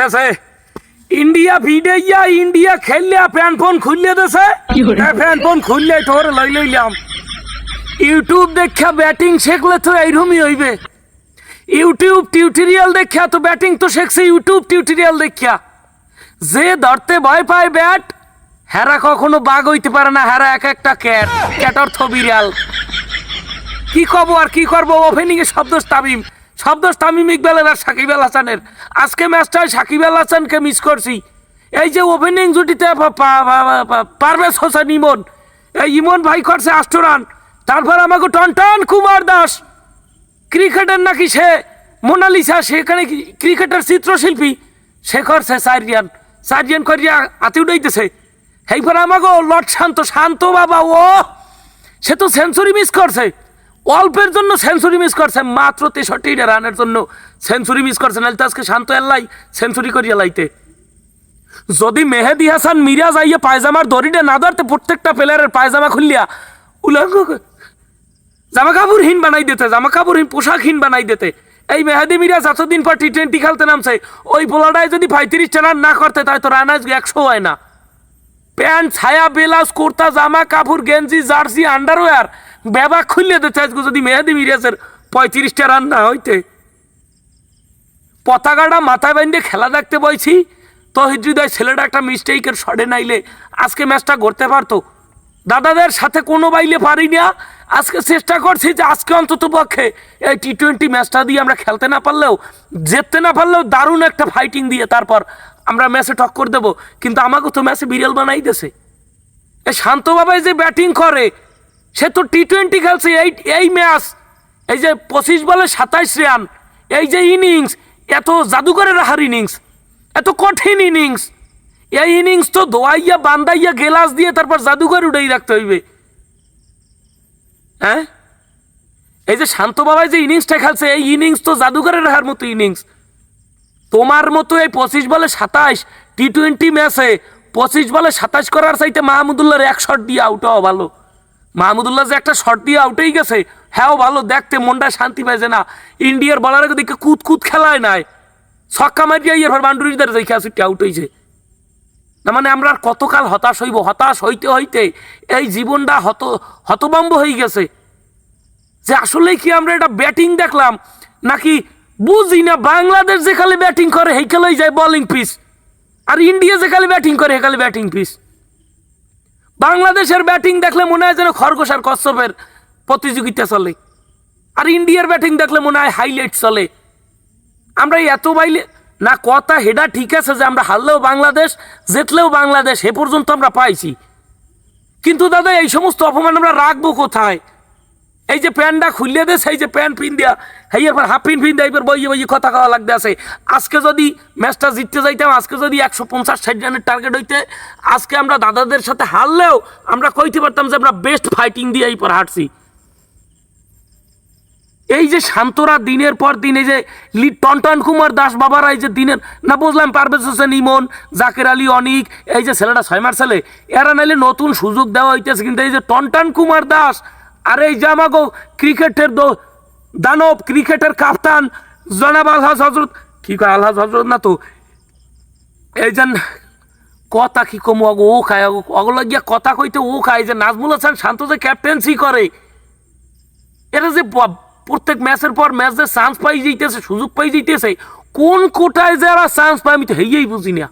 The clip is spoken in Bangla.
দেশে ইন্ডিয়া ভিড়াইয়া ইন্ডিয়া খেললিয়া প্যান ফোন খুললে দেশে প্যান ফোন খুললে তোর লই লইলাম ইউটিউব দেখা ব্যাটিং শিখলে তো এইরকমই হইবে ইউটিউব টিউটোরিয়াল দেখা তো ব্যাটিং তো শিখছে ইউটিউব টিউটোরিয়াল দেখা যে ধরতে ভয় পায় ব্যাট হেরা কখনো বাঘ হইতে পারে না হেরা এক একটা ক্যাট ক্যাটর থবিরিয়াল কি কব আর কি করব ওপেনিং এ শব্দ তামিম শব্দ তামিম ইকবালের আর সাকিব আল হাসানের। আজকে ম্যাচটায় সাকিব আল হাসানকে মিস করছি। এই যে ওপেনিং জুটিতে পারভেজ হোসেন ইমন। এই ইমন ভাই করছে আষ্ট রান। তারপর আমাকে টনটন কুমার দাস। ক্রিকেটের নাকি সে? মোনালিসা সেখানে ক্রিকেটের চিত্রশিল্পী? সে করছে সারিয়ান সারিয়ান করিয়া আতি উঠাইতেছে। এইবার আমাকে লট শান্ত শান্ত বাবা, ও! সে তো সেঞ্চুরি মিস করছে। অল্পের জন্য সেঞ্চুরি মিস করছে, মাত্র তেষট্টি রানের জন্য সেঞ্চুরি মিস করছে, নাহলে তো আজকে শান্ত এল্লাই সেঞ্চুরি করিয়া লাইতে। যদি মেহেদি হাসান মিরাজ আইয়ে পায়জামার দড়িটা না ধরতে প্রত্যেকটা প্লেয়ারের পায়জামা খুললিয়া, উলঙ্গ জামা কাপড়হীন বানাই দিতে জামা কাপড়হীন পোশাকহীন বানাই দিতে, এই মেহেদি মিরাজ এতদিন পর টি টোয়েন্টি খেলতে নামছে, ওই পোলাটায় যদি পঁয়ত্রিশটা রান না করতে তাই তো রান আজকে একশো হয় না। প্যান্ট, ছায়া বেলাস কুর্তা জামা কাপড় গেঞ্জি, জার্সি আন্ডারওয়্যার বেবা খুললে দিতে আজকে যদি মেহেদি মিরাজের পঁয়ত্রিশটা রান না হইতে। পতাকাটা মাথায় বেঁধে খেলা দেখতে বইছি তো হৃদয় ছেলেটা একটা মিস্টেকের শটে নাইলে আজকে ম্যাচটা গড়তে পারতো। দাদাদের সাথে কোনো বাইলে পারি না। আজকে চেষ্টা করছি যে আজকে অন্তত পক্ষে এই টি টোয়েন্টি ম্যাচটা দিয়ে আমরা খেলতে না পারলেও, জিততে না পারলেও দারুণ একটা ফাইটিং দিয়ে তারপর আমরা ম্যাচে টক্কর দেবো। কিন্তু আমাকে তো ম্যাচে বিড়াল বানাই দেছে এই শান্ত বাবাই যে ব্যাটিং করে সে তো টি টোয়েন্টি খেলছে, এই এই ম্যাচ। এই যে পঁচিশ বলে সাতাইশ রান, এই যে ইনিংস, এত জাদুঘরের রাহার ইনিংস, এত কঠিন ইনিংস। এই ইনিংস তো দোয়াইয়া বান্দাইয়া গেলাস দিয়ে তারপর জাদুঘর উঠেই রাখতে হইবে। হ্যাঁ? এই যে শান্ত বাবাই যে ইনিংসটা খেলছে, এই ইনিংস তো জাদুঘরের রাহার মতো ইনিংস। তোমার মতো এই পঁচিশ বলে সাতাশ টি টোয়েন্টি ম্যাচে পঁচিশ বলে সাতাশ করার চাইতে মাহমুদুল্লাহর এক শট দিয়ে আউট হওয়া ভালো। মাহমুদুল্লাহ যে একটা শট দিয়ে আউটেই গেছে হ্যাঁ ভালো, দেখতে মনটা শান্তি পাইছে না, ইন্ডিয়ার বলার দিকে কুদ কুদ খেলায় নাই। ছক্কা মারিয়া এর বান্ডুরির দ্বারা দেখে আসুটি আউট হয়েছে না মানে আমরা আর কতকাল হতাশ হইব, হতাশ হইতে হইতে এই জীবনটা হত হতবম্ব হয়ে গেছে। যে আসলে কি আমরা এটা ব্যাটিং দেখলাম, নাকি বুঝি না বাংলাদেশ যেখানে ব্যাটিং করে সেইখানেই যায় বোলিং পিস আর ইন্ডিয়া যেখানে ব্যাটিং করে সেখানে ব্যাটিং পিস বাংলাদেশের ব্যাটিং দেখলে মনে হয় যেন খরগোশ আর কচ্ছপের প্রতিযোগিতা চলে। আর ইন্ডিয়ার ব্যাটিং দেখলে মনে হয় হাইলাইট চলে। আমরা এত বাইলে, না কথা হেডা ঠিক আছে যে আমরা হারলেও বাংলাদেশ, জেতলেও বাংলাদেশ, এ পর্যন্ত আমরা পাইছি। কিন্তু দাদা, এই সমস্ত অপমান আমরা রাখব কোথায়? এই যে প্যান্টটা খুললে দেশ এই যে প্যান্ট পিন দিয়া। এই এরপর হাফ পিন পিন দেয় এবার বইয়ে বইয়ে কথা খাওয়া লাগতে আছে। আজকে যদি ম্যাচটা জিততে যাইতাম, আজকে যদি একশো পঞ্চাশ ষাট রানের টার্গেট হইতে, আজকে আমরা দাদাদের সাথে হারলেও আমরা কইতে পারতাম যে আমরা বেস্ট ফাইটিং দিয়ে এই পর এই যে শান্তরা দিনের পর দিন, এই যে টনটন কুমার দাস বাবারা, এই যে দিনের, না বুঝলাম পারভেজ হোসেন, ইমন, জাকের আলী, অনিক, এই যে ছেলেটা ছয় মার ছেলে, এরা নাইলে নতুন সুযোগ দেওয়া হইতেছে, কিন্তু এই যে টনটন কুমার দাস আর এই আমাকে ক্রিকেটের দো দানব, ক্রিকেটের কাপ্তান, জনাব আলহাজ হজরত কি কয় আলহাজ হজরত না তো? এই যে কথা কি কম অগো ও খায় অগলো গিয়া কথা কইতে ও খায় যে নাজমুল হাসান শান্ত যে ক্যাপ্টেন্সি করে। এটা যে প্রত্যেক ম্যাচের পর ম্যাচ যে চান্স পাই যাইতেছে, সুযোগ পাই যাইতেছে, কোন কোটায় যারা চান্স পায় আমি তো হেয়েই বুঝি না।